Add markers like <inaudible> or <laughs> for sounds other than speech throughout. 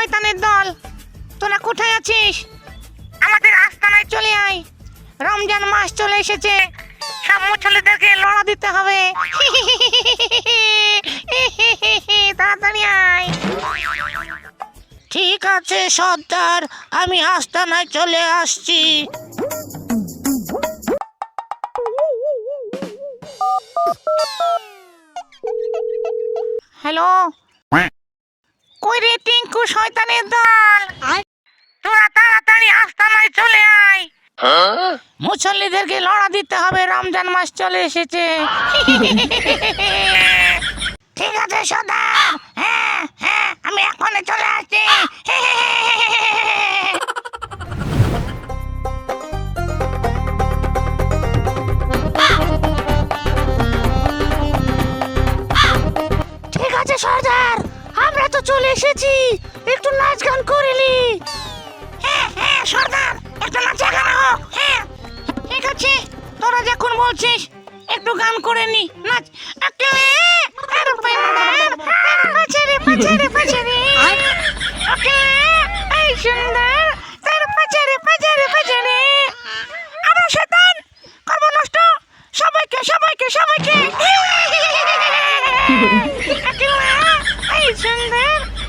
শয়তানের দল। তোরা কোথায় আছিস? আমাদের আস্তানায় চলে আয়। রমজান মাস চলে এসেছে। সব মুছলিদেরকে লড়া দিতে হবে। <laughs> তাড়াতাড়ি আয়। ঠিক আছে, সর্দার। আমি আস্তানায় চলে আসছি। হ্যালো? কই রে টিঙ্কু শয়তানের দল। তোরা তাড়াতাড়ি আস্তানায় চলে আয়। মুসল্লিদেরকে লড়া দিতে হবে রমজান মাস চলে এসেছে। <laughs> ঠিক আছে সদার হ্যাঁ হ্যাঁ আমি এখনই চলে আসছি। ঠিক আছে সর্দার। আমরা তো চলে এসেছি। একটু নাচ গান করিলি হ্যাঁ হ্যাঁ সর্দার একটু নাচা গান হোক হ্যাঁ। ঠিক আছে তোরা যখন বলছিস একটু গান করে নি নাচ। আকেলে, আর পাচারে, পাচারে, পাচারে। <laughs> আকেলে, এই সুন্দর, তার পাচারে, পাচারে, পাচারে। আবার শয়তান, করব নষ্ট, সবাইকে সবাইকে সবাইকে আকেলে, এই সুন্দর, তার পাচারে, পাচারে, পাচারে। আকেলে, এই সুন্দর, তার পাচারে, পাচারে, পাচারে। এই শোন শোন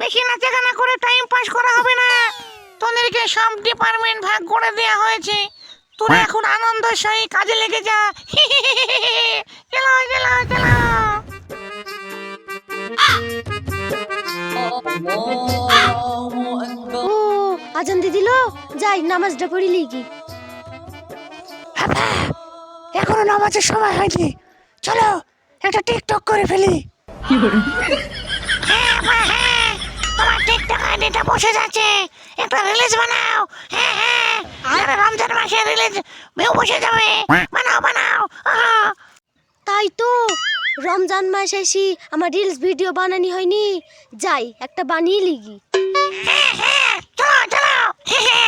বেশি নাচাগানা করে টাইম পাস করা হবে না। তোদেরকে সব ডিপার্টমেন্ট ভাগ করে দেওয়া হয়েছে। তোরা এখন আনন্দ সহি কাজে লেগে যা। <laughs> যাই নামাজটা পড়ি লিখি এখনও নামাজের সময় হয়নি। চলো একটা টিকটক করে ফেলি। হ্যাঁ, হ্যাঁ, তোমার টিকটক আইডিটা বসে যাচ্ছে। একটা রিলিজ বানাও। হ্যাঁ হ্যাঁ রমজান মাসে রিলিজ বসে যাবে। বানাও বানাও তাই তো রমজান মাস এসি আমার রিলস ভিডিও বানানি হয়নি। যাই একটা বানিয়ে লিগি হ্যাঁ হ্যাঁ চলো চলো চলো। <laughs>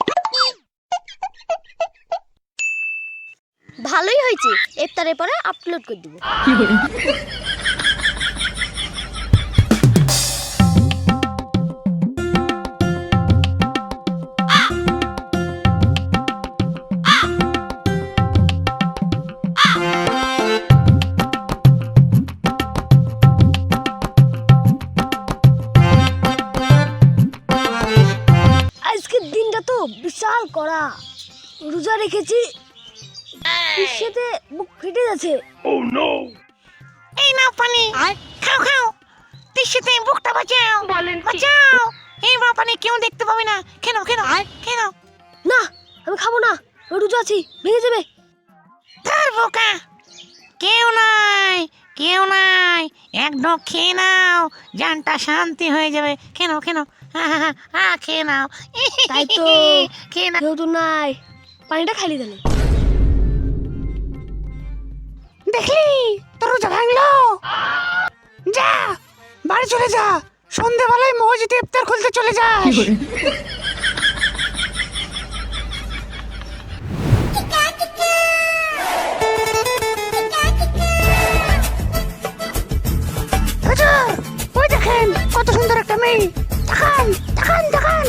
হয়েছে। ইফতারের পরে আপলোড করে দিব। বিশাল করা রোজা রেখেছি সাথে বুক ফেটে যাচ্ছে? এই নাও পানি। খাও খাও। বুকটা বাঁচাও। বাঁচাও। এই পানি কেউ দেখতে পাবে না। কেন কেন কেন না আমি খাব না। রোজা আছি। ভেঙে যাবে। তার বোকা। কেউ নাই কেউ নাই। এক ঢোক খেয়ে নাও। জানটা শান্তি হয়ে যাবে। কেন কেন হা, হা, হা, হা, খেয়ে নাও। তাই তো। <laughs> খেয়ে নাও। নাই। পানিটা খালি দিলে বাড়ি চলে যা। সন্ধেবেলায় মসজিদে ইফতার খুলতে চলে যাস ওই দেখেন কত সুন্দর একটা মেয়ে। দেখান দেখান দেখান।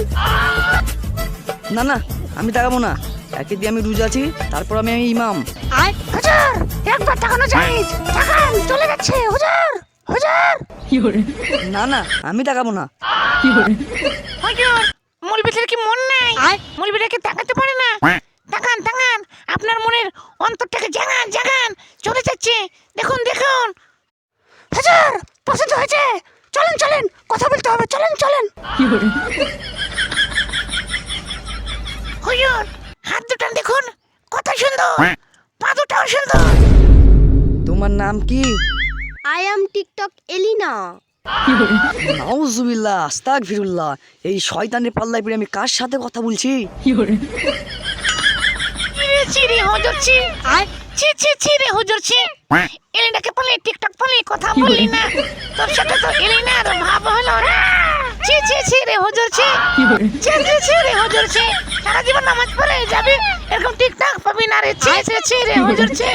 না না আমি তাকাবো না। একে দিয়ে আমি রোজা আছি তারপর আমি ইমাম। হুজুর একবার তাকানো যায়। দেখান চলে যাচ্ছে। হুজুর হুজুর। না না আমি তাকাবো না। হুজুর মৌলবীদের কি মন নাই? মৌলবীরা কি তাকাতে পারে না? তাকান তাকান আপনার মনের অন্তরটাকে জাগান জাগান। চলে যাচ্ছে। দেখুন দেখুন। হুজুর পছন্দ হয়েছে। চলেন চলেন কথা বলতে হবে। চলেন চলেন। হুজুর হাত দুটো দেখুন। কত সুন্দর। পা দুটাও সুন্দর। তোমার নাম কি? আই অ্যাম টিকটক এলিনা নাউজুবিল্লাহ আস্তাক ফিরুল্লাহ এই শয়তানের পাল্লায় পড়ে আমি কার সাথে কথা বলছি? চিরে চিরে হুজুর ছি আয়। ছি ছি ছি রে হুজুর ছি এলিনাকে বলে টিকটক বলে কথা বললি না। তোর সাথে তো এলিনার ভাব হলো না। ছি ছি ছি রে হুজুর ছি ছি ছি ছি রে হুজুর ছি সারা জীবন নামাজ পড়ে যাবি এরকম টিকটক পাবি না রে। ছি ছি ছি রে হুজুর ছি